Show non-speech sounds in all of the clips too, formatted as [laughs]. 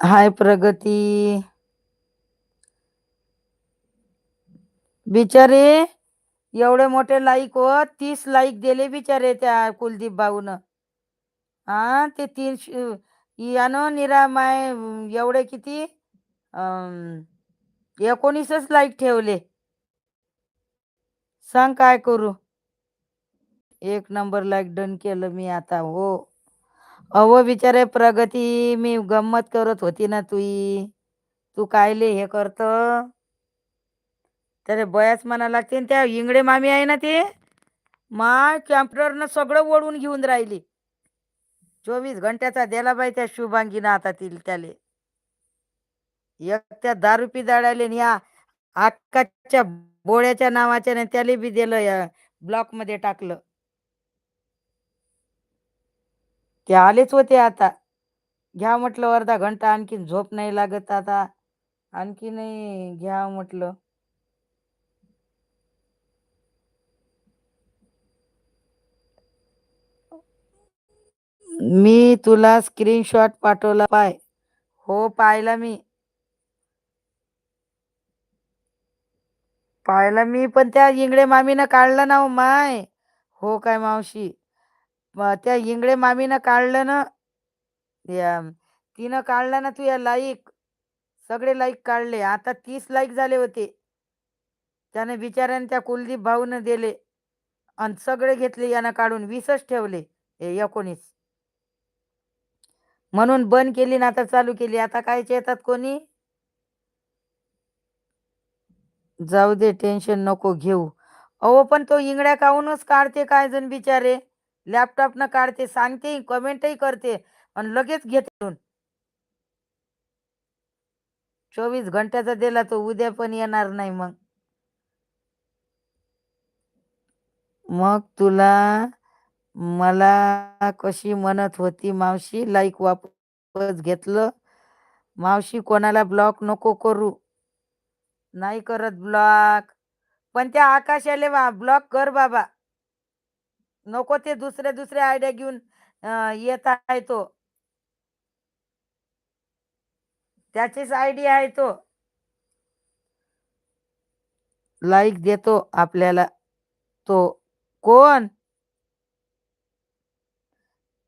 हाय प्रगती. बिचारे एवढे मोठे लाईक व हो, तीस लाईक दिले बिचारे त्या कुलदीप भाऊन. हा ते तीन यानं निरामाय एवढे किती? एकोणीसच लाईक ठेवले. सांग काय करू? एक नंबर लाईक डन केलं मी आता हो. अहो बिचारे प्रगती मी गंमत करत होती ना तुई. तू कायले हे करत? त्याला बयाच म्हणा लागते आणि त्या इंगडे मामी आहे ना ते? मा कॅम्प्युटरनं सगळं ओढून घेऊन राहिली. चोवीस घंट्याचा दिला बाई त्या शुभांगीनं आता ती त्याले. एक त्या दारू पी आणि या आकाच्या बोळ्याच्या नावाच्या त्याला बी दिलं या ब्लॉकमध्ये टाकलं. ते आलेच होते आता. घ्या म्हटलं अर्धा घंटा आणखीन झोप नाही लागत आता. आणखी नाही घ्या म्हटलं. मी तुला स्क्रीनशॉट पाठवला पाय. हो पाहिला मी. पाहिला मी पण त्या इंगडे मामीनं काढला ना हो माय. हो काय मावशी? त्या इंगळे मामीनं काढलं ना या तिनं काढलं ना तू या लाईक सगळे लाईक काढले आता तीस लाईक झाले होते. त्याने बिचाऱ्याने त्या कुलदीप भाऊनं दिले आणि सगळे घेतले यानं काढून वीसच ठेवले हे एकोणीस. म्हणून बंद केली ना आता चालू केली आता कायचे येतात कोणी? जाऊ दे टेन्शन नको घेऊ. अहो पण तो इंगड्या काहूनच काढते काय जण बिचारे? लॅपटॉपनं काढते सांगते कमेंटही करते आणि लगेच घेते चोवीस घंट्याचा दिला तो उद्या पण येणार नाही मग. मग तुला मला कशी म्हणत होती मावशी? लाईक वापस घेतलं. मावशी कोणाला ब्लॉक नको करू. नाही करत ब्लॉक पण त्या आकाशाले ब्लॉक कर बाबा. नको ते दुसऱ्या दुसऱ्या आयडिया घेऊन येत आहे तो. त्याचीच आयडिया आहे तो. लाईक देतो आपल्याला तो. कोण?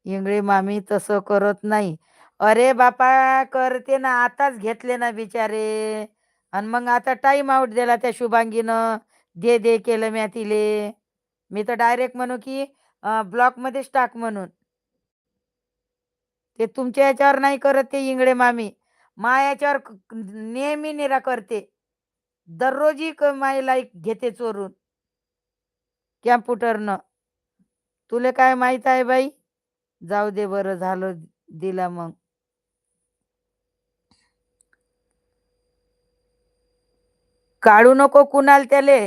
इंगळे मामी तसं करत नाही. अरे बापा करते ना आताच घेतले ना बिचारे. आणि मग आता टाइम आउट दिला त्या शुभांगीनं. दे दे केलं म्या तिले. मी तर डायरेक्ट म्हणू की ब्लॉक मध्येच टाक म्हणून. ते तुमच्या याच्यावर नाही करत ते इंगळे मामी. मा याच्यावर नेहमी निरा करते. दररोजी क- माय लाईक घेते चोरून. कॅम्प्युटरनं. तुले काय माहीत आहे बाई? जाऊ दे बरं झालं दिला मग. काढू नको कुणाल त्याले.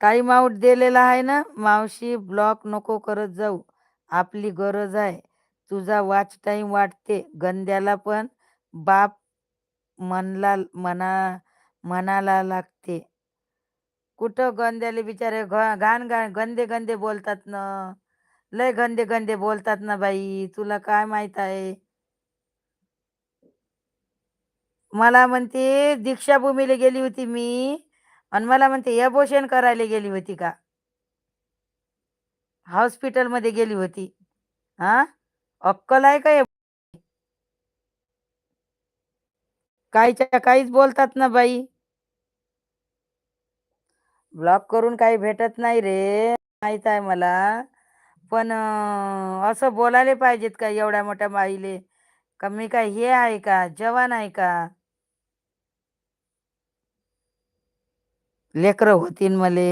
टाइम आउट दिलेला आहे ना मावशी ब्लॉक नको करत जाऊ. आपली गरज आहे. तुझा वाच टाईम वाटते. गंद्याला पण बाप मनला मना म्हणाला लागते. कुठं गंद्याले बिचारे घ- घाण घाण गंदे गंदे बोलतात ना. लय गंदे गंदे बोलतात ना बाई. तुला काय माहीत आहे? मला म्हणते दीक्षाभूमीला गेली होती मी. आणि मला म्हणते अबोशन करायला गेली होती का? हॉस्पिटलमध्ये गेली होती. हा? अक्कल आहे का काहीच्या काहीच बोलतात ना बाई. ब्लॉक करून काही भेटत नाही रे माहीत आहे मला. पण असं बोलायला पाहिजेत का एवढ्या मोठ्या बाईले? का मी काय हे आहे का? जवान आहे का? लेकरं होतीन मले.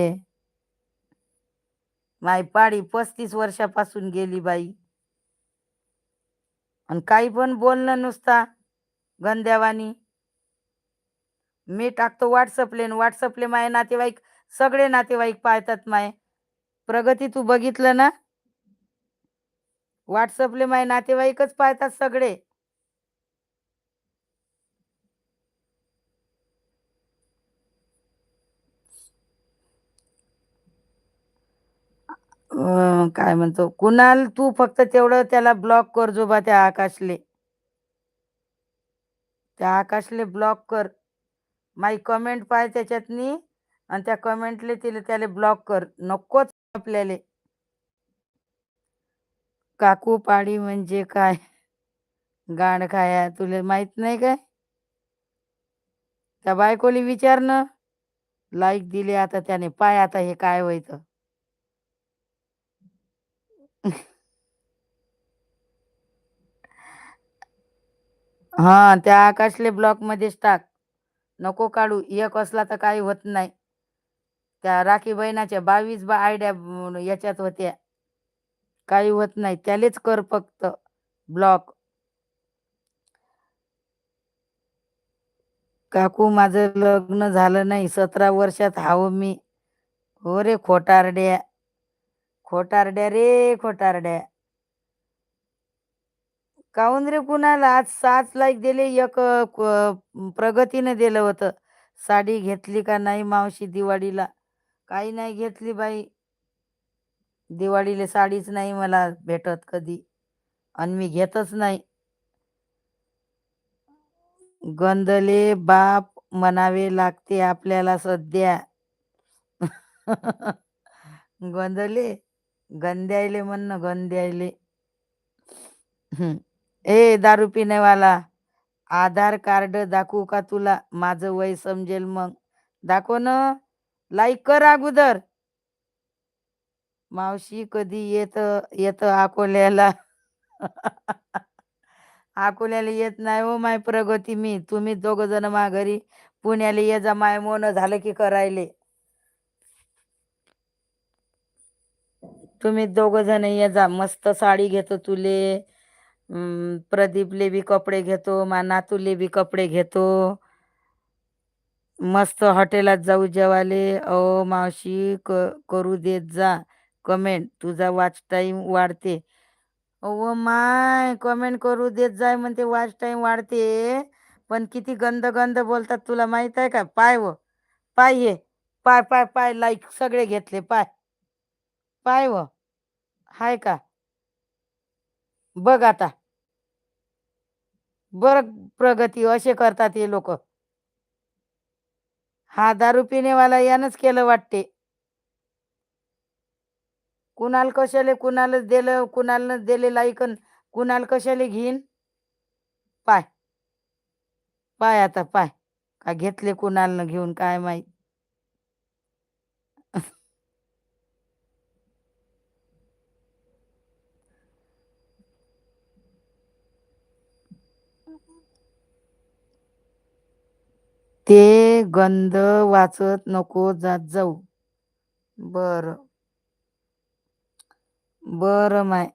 माय पाडी पस्तीस वर्षापासून गेली बाई. आणि काही पण बोलणं नुसता गंद्यावानी. मी टाकतो व्हॉट्सअपले व्हॉट्सअपले माय नातेवाईक सगळे नातेवाईक पाहतात माय. प्रगती तू बघितलं ना? व्हॉट्सअपले माय नातेवाईकच पाहतात सगळे. अं, काय म्हणतो? कुणाल तू फक्त तेवढं त्याला ब्लॉक कर जो बा त्या आकाशले. त्या आकाशले ब्लॉक कर. माई कमेंट पाय त्याच्यातनी आणि त्या कमेंटले तिला त्याला ब्लॉक कर. नकोच आपल्याला. काकू पाडी म्हणजे काय? गांड खाया. तुला माहीत नाही काय? त्या बायकोली विचार ना लाईक दिले आता त्याने. पाय आता हे काय व्हायचं? हा त्या आकाशले ब्लॉक मध्येच टाक. नको काढू. एक असला तर काही होत नाही. त्या राखी बहिणाच्या बावीस बा आयडिया अं, याच्यात होत्या. काही होत नाही. त्यालेच कर फक्त. ब्लॉक काकू माझं लग्न झालं नाही. सतरा वर्षात हाव मी. हो रे खोटारड्या. खोटारड्या रे खोटारड्या. काऊन रे कुणाला? आज सात लाईक दिले एक प्रगतीने प्रगतीनं दिलं होतं. साडी घेतली का नाही मावशी दिवाळीला? काही नाही घेतली बाई. दिवाळीला साडीच नाही मला भेटत कधी. आणि मी घेतच नाही. गंधले बाप म्हणावे लागते आपल्याला सध्या. [laughs] गोंधले? गंद्यायले म्हण गंद्यायले. ए दारू पिण्यावाला आधार कार्ड दाखवू का तुला? माझं वय समजेल मग. दाखव न. लाईक कर अगोदर. मावशी कधी येत येत अकोल्याला? [laughs] अकोल्याला येत नाही हो माय प्रगती मी. तुम्ही दोघ जण मा घरी पुण्याला ये जा माय मोन झालं की करायले. तुम्ही दोघ जण ये जा मस्त साडी घेतो तुले. प्रदीपले बी कपडे घेतो मा नातूले बी कपडे घेतो. मस्त हॉटेलात जाऊ जेवाले. अहो मावशी क करू देत जा. कमेंट तुझा वाच टाईम वाढते. अहो माय कमेंट करू देत जाय म्हणते वाच टाईम वाढते. पण किती गंद गंद बोलतात तुला माहीत आहे का? पाय व. पाय ये पाय पाय पाय लाईक सगळे घेतले. पाय. पाय व. हाय का? बघ आता. बर प्रगती असे करतात हे लोक. हा दारू पिणेवाला यानंच केलं वाटते. कुणाल कशाले कुणालाच दिलं कुणाला दिलेलं ऐकन कुणाल कशाले घेईन? पाय. पाय आता पाय. का घेतले कुणाला घेऊन काय माहीत? ते गंध वाचत नको जात जाऊ. बर. बर माय.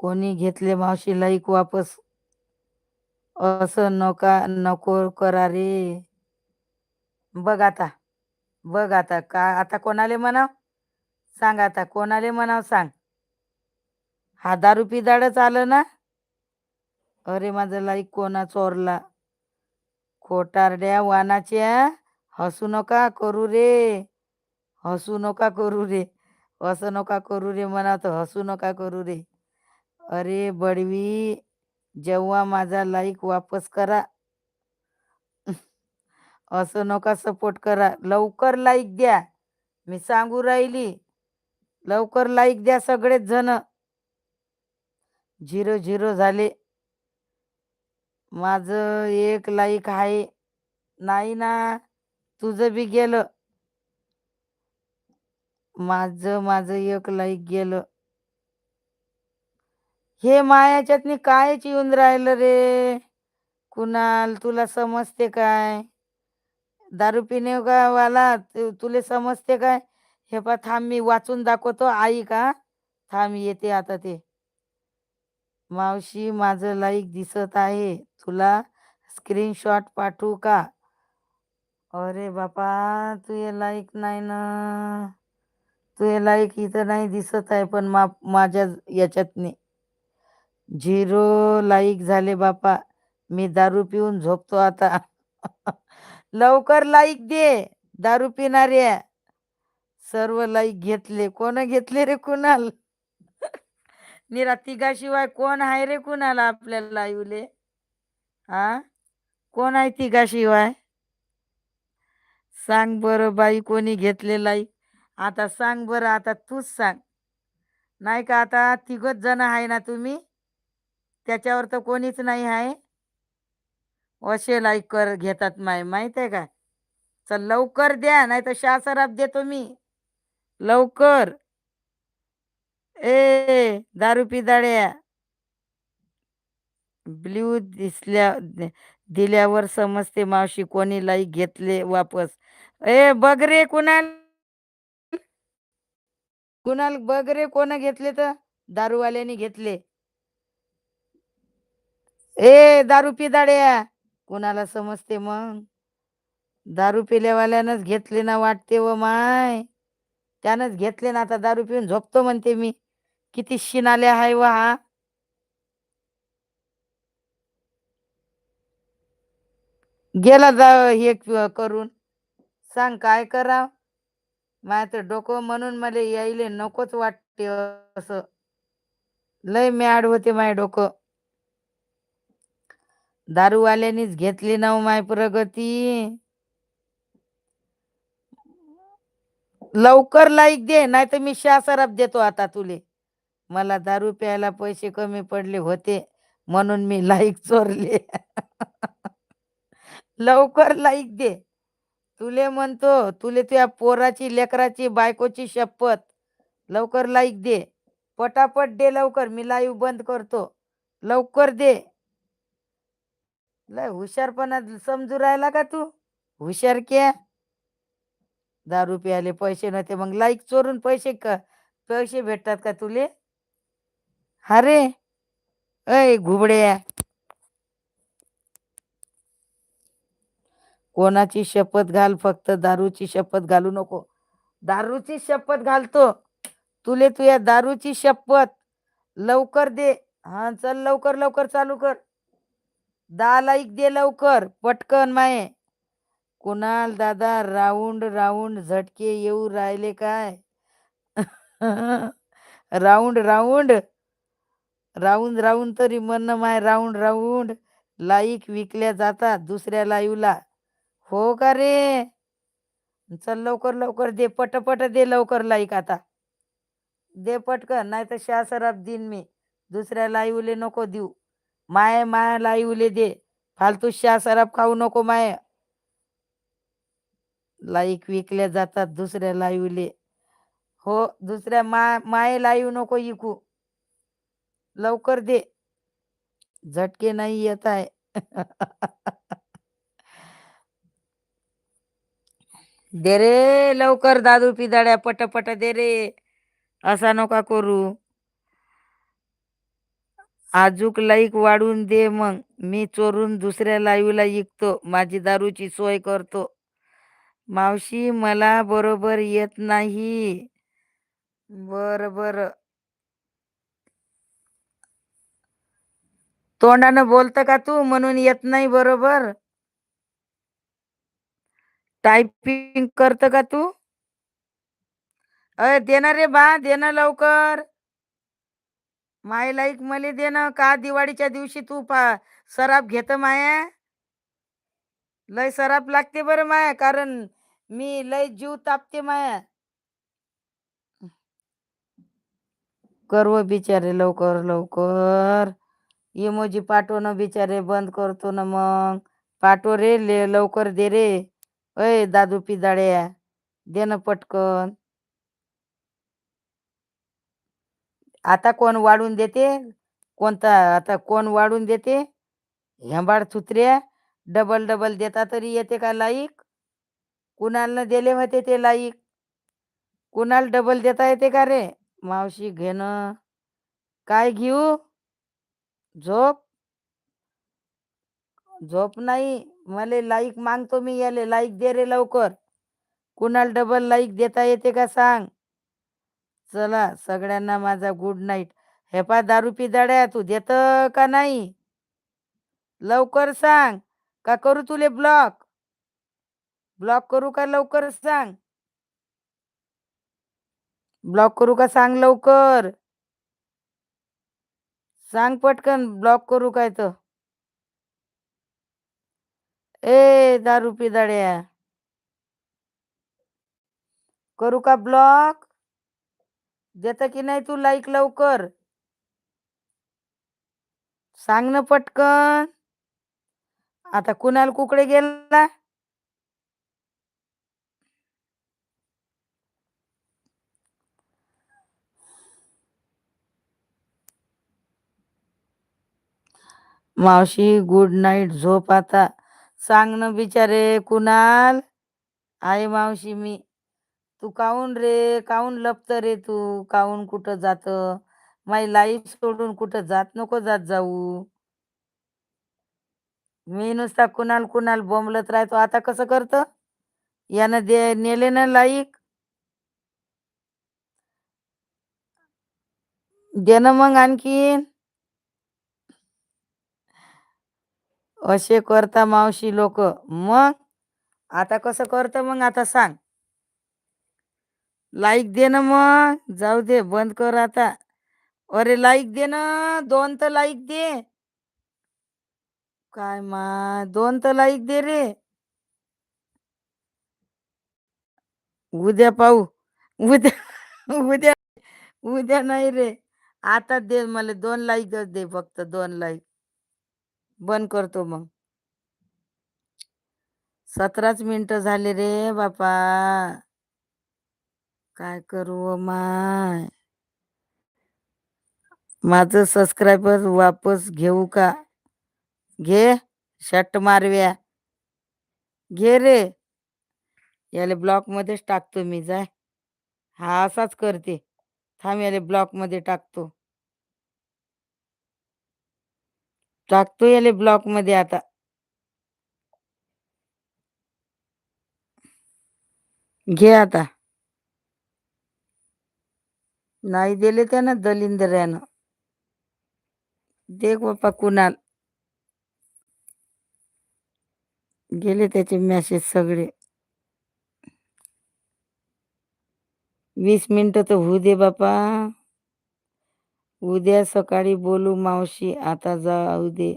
कोणी घेतले मावशी लाईक वापस? असं नका नको करा रे. बघ आता. बघ आता. का आता कोणाले म्हणाव? सांग आता. कोणाले म्हणाव सांग? हा दारू पिदाडच आलं ना? अरे माझं लाईक कोणा चोरला खोटारड्या वानाच्या हसू नका करू रे हसू नका करू रे असं नका करू रे म्हणा तर हसू नका करू रे. अरे बडवी जेव्हा माझा लाईक वापस करा असं नका सपोर्ट करा लवकर लाईक द्या मी सांगू राहिली लवकर लाईक द्या सगळेच जण. झिरो झिरो झाले. माझं एक लाईक आहे. नाही ना तुझं बी गेलं. माझं माझं एक लाईक गेलं. हे मायाच्यातनी कायच येऊन राहिलं रे? कुणाल तुला समजते काय? दारू पिणे का वाला तुले समजते काय? हे पा थांब मी वाचून दाखवतो. आई का थांब येते आता ते. मावशी माझं लाईक दिसत आहे. तुला स्क्रीनशॉट पाठवू का? अरे बापा तुझे लाईक नाही ना. तुझे लाईक इथं नाही दिसत आहे पण मा माझ्या याच्यातने. झिरो लाईक झाले बापा. मी दारू पिऊन झोपतो आता. [laughs] लवकर लाईक दे. दारू पिणारे. सर्व लाईक घेतले. कोण घेतले रे कुणाल? निरा तिघाशिवाय कोण आहे रे कुणाला आपल्याला लाईवले हा कोण आहे तिघाशिवाय? सांग बरं बाई कोणी घेतलेला आता सांग बरं आता तूच सांग. नाही का आता तिघच जण आहे ना तुम्ही? त्याच्यावर तर कोणीच नाही आहे. असे लाईक कर घेतात माय माहीत आहे का? चल लवकर द्या नाही तर शासराप देतो मी. लवकर. ए दारू पिदाड्या ब्ल्यू दिसल्या दिल्यावर समजते मावशी कोणी लाई घेतले वापस. ए बघ रे कुणाल. कुणाल बघ रे कोण घेतले तर? दारूवाल्याने घेतले. ए दारू पिदाड्या कुणाला समजते मग? दारू पिल्यावाल्यानंच घेतले ना वाटते व माय. त्यानंच घेतले ना आता दारू पिऊन झोपतो म्हणते मी. किती शिनाले आहे व हा? गेला जा हे करून. सांग काय करा माय तर डोकं म्हणून मला यायले नकोच वाटते असं. लय मॅड होते माय डोकं. दारूवाल्यानीच घेतली ना माय प्रगती. लवकर लाईक दे नाही तर मी शासराप देतो आता तुले. मला दारू प्यायला पैसे कमी पडले होते म्हणून मी लाईक चोरले. लवकर लाईक दे. तुले म्हणतो तुले तुझ्या पोराची लेकराची बायकोची शपथ. लवकर लाईक दे. पटापट दे लवकर. मी लाईव्ह बंद करतो. लवकर दे. लय हुशारपणा समजू राहिला का तू? हुशार क्या? दारू प्यायले पैसे नव्हते. मग लाईक चोरून पैसे का पैसे भेटतात का तुले? अरे अय घुबड्या. कोणाची शपथ घाल फक्त दारूची शपथ घालू नको. दारूची शपथ घालतो. तुले तुया दारूची शपथ. लवकर दे. हा चल लवकर लवकर चालू कर. दहा लाईक दे लवकर पटकन माये. कुणाल दादा राऊंड राऊंड झटके येऊ राहिले काय? [laughs] Round round. राऊंड राऊंड तरी म्हणणं माय राऊंड राऊंड. लाईक विकल्या जातात दुसऱ्या लाईवला. हो का रे? चल लवकर लवकर दे पटपट दे लवकर लाईक आता. दे पटकन नाही तर शासराब देईन मी. दुसऱ्या लाईवले नको देऊ. माय माय लाईवले दे. फालतू शासराब खाऊ नको माय. लाईक विकल्या जातात दुसऱ्या लाईवले. हो दुसऱ्या मा माय लाईव नको इकू. लवकर दे. झटके नाही येत आहे. [laughs] दे रे लवकर दादू पिदाड्या पटपट दे रे. असा नका करू. आजूक लाईक वाढून दे मग. मी चोरून दुसऱ्या लाईव्हला विकतो माझी दारूची सोय करतो. मावशी मला बरोबर येत नाही. बर बर. तोंडानं बोलतं का तू? म्हणून येत नाही बरोबर. टायपिंग करत का तू? अय देणार रे बा देणं लवकर. माय लाईक मले देणं का दिवाळीच्या दिवशी तू पा सराप घेत माया? लय सराप लागते बरं माया कारण मी लय जीव तापते माया. करव बिचारे लवकर लवकर. इमोजी पाठवणं बिचारे बंद करतो ना मग. पाठव रे ले लवकर दे रे. अय दादू पिदाड्या दे ना पटकन. आता कोण वाढून देते? कोणता आता कोण वाढून देते? हेंबाड थुत्र्या डबल डबल देता तरी येते का लाईक? कुणाला दिले होते ते लाईक? कुणाला डबल देता येते का रे? मावशी घेणं काय घेऊ? झोप. झोप नाही मला लाईक मागतो मी याले लाईक दे रे लवकर. कुणाला डबल लाईक देता येते का सांग? चला सगळ्यांना माझा गुड नाईट हे पा दारू पिदाड्या तू देत का नाही? लवकर सांग का करू तुले ब्लॉक ब्लॉक करू का लवकर सांग? ब्लॉक करू का सांग लवकर? सांग पटकन ब्लॉक करू काय तर. ए दारू पिदाड्या करू का ब्लॉक देत की नाही तू लाईक लवकर? सांग ना पटकन. आता कुणाल कुकडे गेला? मावशी गुड नाईट झोप आता. सांग ना बिचारे कुणाल? आहे मावशी मी. तू काऊन रे? काऊन लपत रे तू? काऊन कुठं जात? माई लाईफ सोडून कुठं जात नको जात जाऊ. मी नुसता कुणाल कुणाल बोंबलत राहतो. आता कसं करत? यानं दे नेले ना लाईक दे ना मग आणखीन. असे करता मावशी लोक. मग? आता कसं करत मग? आता सांग. लाईक दे ना मग. जाऊ दे बंद कर आता. अरे लाईक दे ना. दोन तर लाईक दे. काय मा दोन तर लाईक दे रे. उद्या पाहू. उद्या उद्या उद्या नाही रे. आता दे मला दोन लाईकच दे फक्त दोन लाईक बंद करतो मग. सतराच मिनिट झाले रे बापा. काय करू माय? माझं सबस्क्रायबर वापस घेऊ का? घे शट मारव्या. घे रे. याले ब्लॉक मध्येच टाकतो मी जाय. हा असाच करते. थांब याले ब्लॉकमध्ये टाकतो. टाकतो याले ब्लॉकमध्ये आता. घे आता. नाही दिले त्यानं दलिंदर्यानं देख बाप्पा कुणाल. गेले त्याचे मेसेज सगळे. वीस मिनिटं तर होऊ दे बापा उद्या सकाळी बोलू मावशी आता जाऊ दे.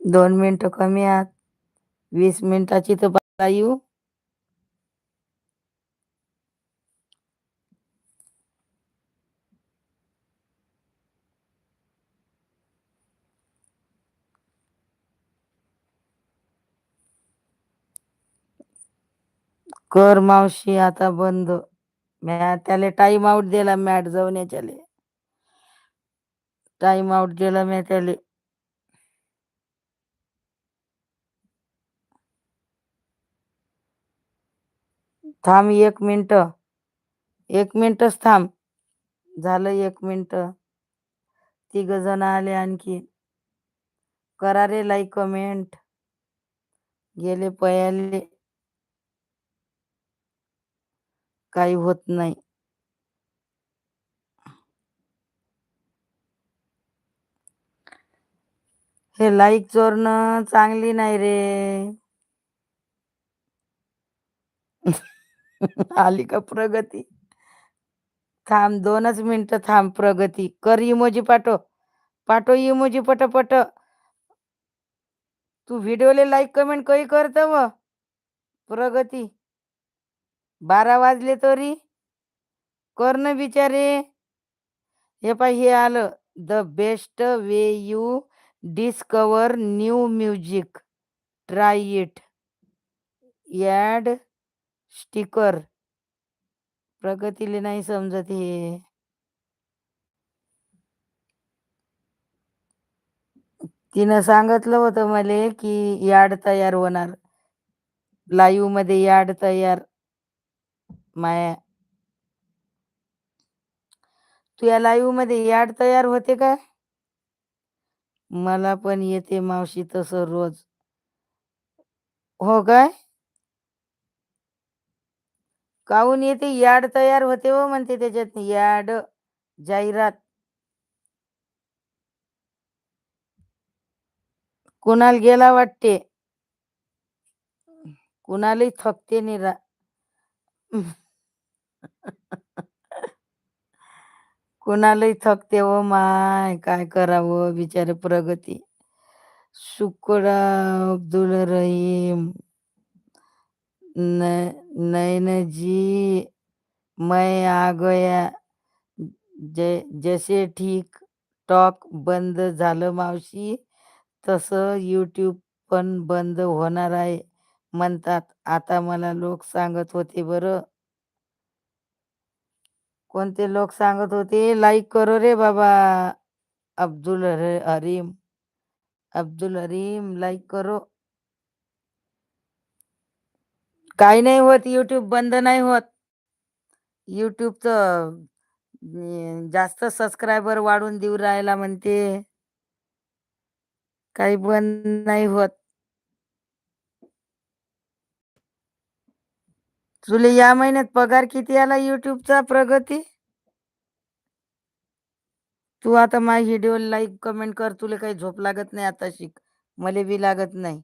दोन मिनटं कमी आहात. वीस मिनिटाची तर येऊ कर मावशी आता बंद. म्या त्याला टाइम आउट दिला मॅट जाऊन याच्याले. टाइम आउट दिला म्या त्याला. थांब एक मिनिट. एक मिनिटच थांब. झालं एक मिनिट. तिघ जण आले आणखी. करा रे लाईक कमेंट गेले पयाले. काही होत नाही. हे लाईक चोरणं चांगली नाही रे. [laughs] आली का प्रगती? थांब दोनच मिनिटं थांब प्रगती. कर इमोजी पाठव. पाठव इमोजी पटपट. तू व्हिडिओले लाईक कमेंट काही करत व. प्रगती. बारा वाजले तरी? कर ना बिचारे हे पाय हे आलं. The best way you discover new music try it add sticker प्रगतीले नाही समजत हे. तिनं सांगितलं होतं मला की याड तयार होणार. लाईव्हमध्ये याड तयार. माया. तू या लाईव्हमध्ये याड तयार होते का? मला पण येते मावशी तसं रोज. हो काय? काहून येते? याड तयार होते व म्हणते त्याच्यात याड जाहिरात. कुणाल गेला वाटते? कुणालाही थकते निरा कुणालाही थकते हो माय काय करावं बिचारे प्रगती. शुक्रा अब्दुल रहीम. न- नैन जी मैं आ गया जे जसे ठीक टॉक बंद झालं मावशी तसं यूट्यूब पण बंद होणार आहे म्हणतात. आता मला लोक सांगत होते बरं. कोणते लोक सांगत होते लाईक करो रे बाबा. अब्दुल हरीम अब्दुल हरीम लाईक करो. काही नाही होत यूट्यूब बंद नाही होत. यूट्यूबचं जास्त सबस्क्रायबर वाढून देऊ राहायला म्हणते. काही बंद नाही होत. तुला या महिन्यात पगार किती आला युट्यूबचा प्रगती? तू आता माझ्या व्हिडिओ लाईक कमेंट कर तुला काही झोप लागत नाही आता शिक. मले बी लागत नाही.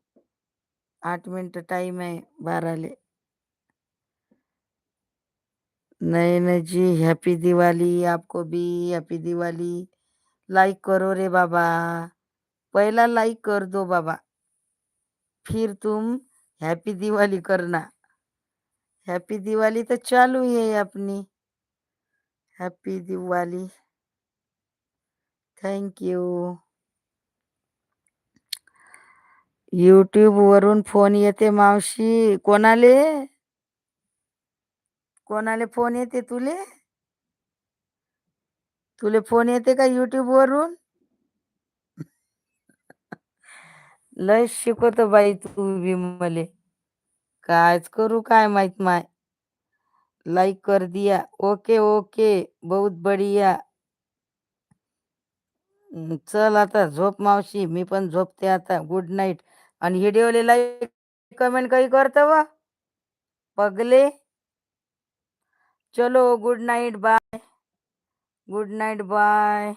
आठ मिनिट टाइम आहे बाराले. नयन जी हॅपी दिवाली आपको भी हॅपी दिवाली लाइक करो रे बाबा. पहिला लाइक कर दो बाबा. फिर तुम हॅपी दिवाली करना. हैप्पी दिवाली तो चालू ही है अपनी happy Diwali thank you YouTube वरून फोन येते मावशी. कोणाले? कोणाले फोन येते तुले? तुले फोन येते का युट्यूब वरून? [laughs] लय शिकवतो बाई तू बी मले. कायच करू काय माहीत माय. लाईक कर दिया. Okay okay. बहुत बढिया. चल आता झोप मावशी. मी पण झोपते आता. गुड नाईट आणि व्हिडिओले लाईक कमेंट काही करतो व? पगले? चलो good night bye good night bye